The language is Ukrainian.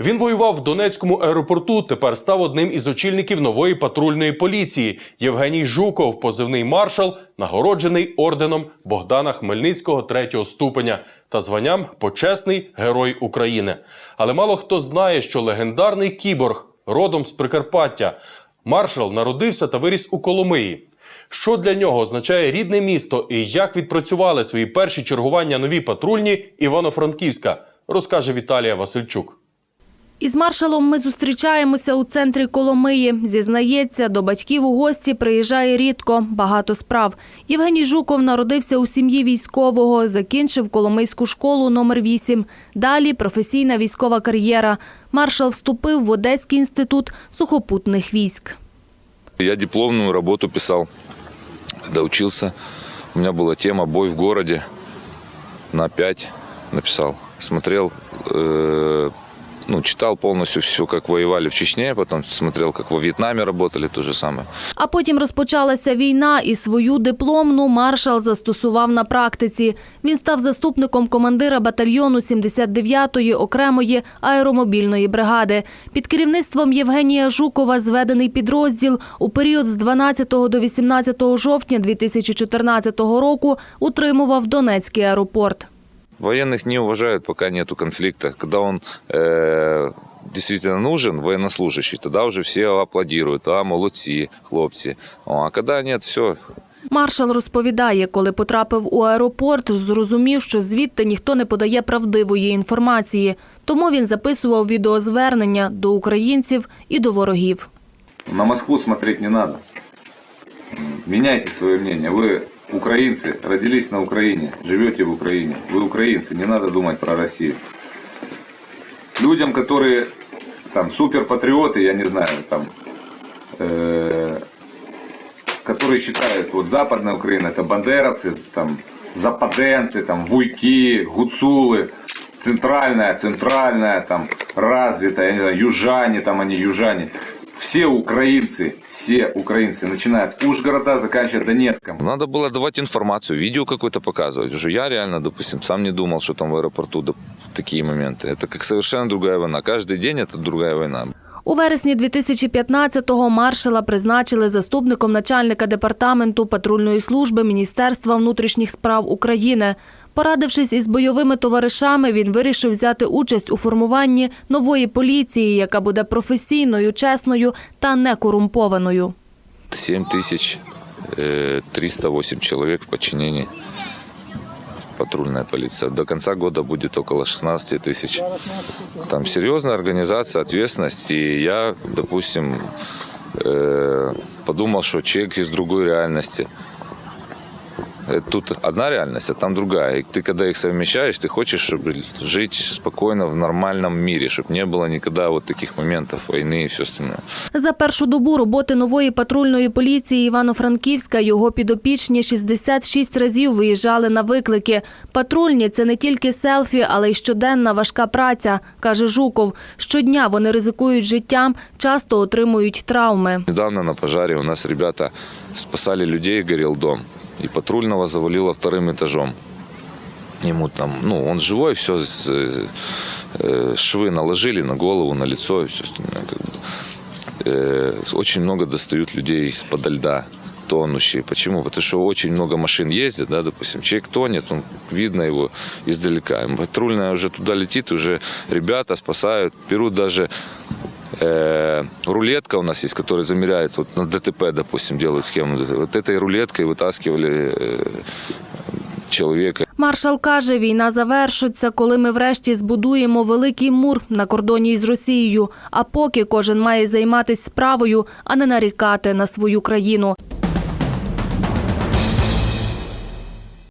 Він воював в Донецькому аеропорту. Тепер став одним із очільників нової патрульної поліції. Євгеній Жуков, позивний маршал, нагороджений орденом Богдана Хмельницького третього ступеня та званням Почесний Герой України. Але мало хто знає, що легендарний кіборг родом з Прикарпаття. Маршал народився та виріс у Коломиї. Що для нього означає рідне місто і як відпрацювали свої перші чергування нові патрульні Івано-Франківська, розкаже Віталія Васильчук. Із маршалом ми зустрічаємося у центрі Коломиї. Зізнається, до батьків у гості приїжджає рідко, багато справ. Євгеній Жуков народився у сім'ї військового, закінчив Коломийську школу номер 8 Далі професійна військова кар'єра. Маршал вступив в Одеський інститут сухопутних військ. Я дипломную работу писал, когда учился. У меня была тема «Бой в городе». На 5 написал. Смотрел, э, ну, читал полностью все, как воевали в Чечне. Потом смотрел, как во Вьетнаме работали, то же самое. А потім розпочалася війна, і свою дипломну маршал застосував на практиці. Він став заступником командира батальйону 79-ї окремої аеромобільної бригади. Під керівництвом Євгенія Жукова зведений підрозділ у період з 12 до 18 жовтня 2014 року утримував Донецький аеропорт. Военных не уважают, пока нету конфликта. Когда он э, действительно нужен, военнослужащий, тогда уже все аплодируют. А, молодці, хлопці. О, а когда нет, все, Маршал розповідає, коли потрапив у аеропорт, зрозумів, що звідти ніхто не подає правдивої інформації. Тому він записував відеозвернення до українців і до ворогів. На Москву смотреть не надо. Меняйте свое мнение. Вы украинцы, родились на Украине, живете в Украине. Вы украинцы, не надо думать про Россию. Людям, которые там суперпатриоты, я не знаю, там, э, которые считают, вот Западная Украина это бандеровцы, там, западенцы, там, вуйки, гуцулы, центральная, центральная, там, развитая, я не знаю, южане, там они южане. Все украинцы, все украинцы, начиная от Ужгорода, заканчивая Донецком. Надо было давать информацию, видео какое-то показывать. Уже я реально, допустим, сам не думал, что там в аэропорту доп- такие моменты. Это как совершенно другая война. Каждый день это другая война. У вересні 2015-го маршала призначили заступником начальника департаменту патрульної служби Міністерства внутрішніх справ України. Порадившись із бойовими товаришами, він вирішив взяти участь у формуванні нової поліції, яка буде професійною, чесною та некорумпованою. 7308 человек в подчинении патрульная полиция. До конца года будет около 16 тысяч. Там серьезная организация, ответственность. И я, допустим, э, подумал, что человек из другой реальности Э, Тут одна реальность, а там другая. И ты, когда их совмещаешь, ты хочешь чтобы жить спокойно в нормальном мире, чтобы не было никогда вот таких моментов войны и все остальное. За першу добу роботи нової патрульної поліції Івано-Франківська його підопічні 66 разів виїжджали на виклики. Патрульні – це не тільки селфі, але й щоденна важка праця, каже Жуков. Щодня вони ризикують життям, часто отримують травми. Недавно на пожаре у нас ребята спасали людей, горел дом. И патрульного завалило вторым этажом. Ему там, ну, он живой, все, швы наложили на голову, на лицо и все остальное. Э, очень много достают людей из-под льда тонущие. Почему? Потому что очень много машин ездит, да, допустим, человек тонет, он, видно его издалека. Патрульная уже туда летит, уже ребята спасают, берут даже э, рулетка у нас есть, которая замеряет, вот на ДТП, допустим, делают схему. Вот этой рулеткой вытаскивали э, человека. Маршал каже, війна завершиться, коли ми врешті збудуємо великий мур на кордоні із Росією. А поки кожен має займатися справою, а не нарікати на свою країну.